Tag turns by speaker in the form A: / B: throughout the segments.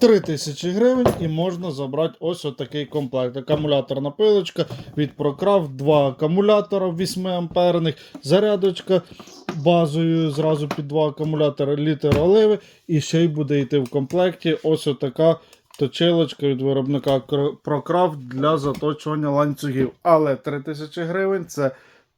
A: 3000 гривень і можна забрати ось отакий комплект. Акумуляторна пилочка від Procraft, два акумулятора 8 амперних, зарядочка базою зразу під два акумулятори, літр оливи. І ще й буде йти в комплекті ось отака точилочка від виробника Procraft для заточування ланцюгів. Але 3000 гривень це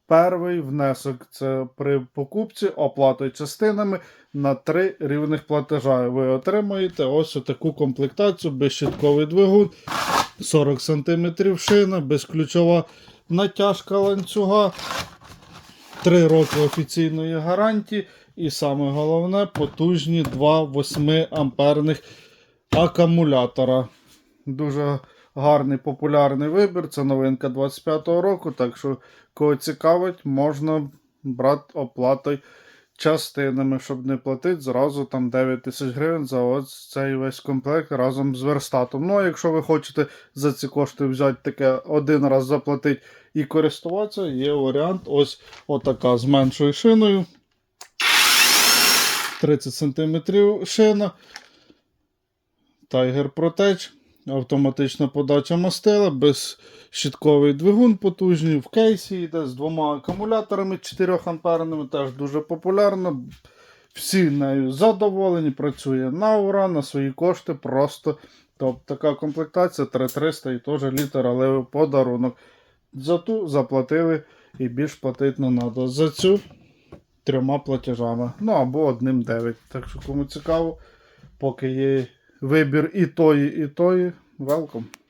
A: перший внесок. Це при покупці оплатою частинами на три рівних платежа. Ви отримаєте ось таку комплектацію, безщитковий двигун, 40 см шина, безключова натяжка ланцюга, 3 роки офіційної гарантії. І саме головне потужні 2 8 амперних акумулятора. Дуже гарний популярний вибір. Це новинка 25-го року. Так що, кого цікавить, можна брати оплатою частинами, щоб не платити зразу там 9 тисяч гривень за ось цей весь комплект разом з верстатом. Ну, а якщо ви хочете за ці кошти взяти таке один раз заплатити і користуватися, є варіант ось отака з меншою шиною. 30 см шина. Tiger Protect, автоматична подача мастила, безщитковий двигун потужний, в кейсі йде з двома акумуляторами 4 амперними, теж дуже популярно. Всі нею задоволені, працює на ура, на свої кошти просто. Тобто така комплектація 3300 і теж літер, але подарунок. За ту заплатили і більш платити не треба. За цю трьома платежами. Ну або одним 9. Так що кому цікаво, поки є вибір і тої, і тої, welcome.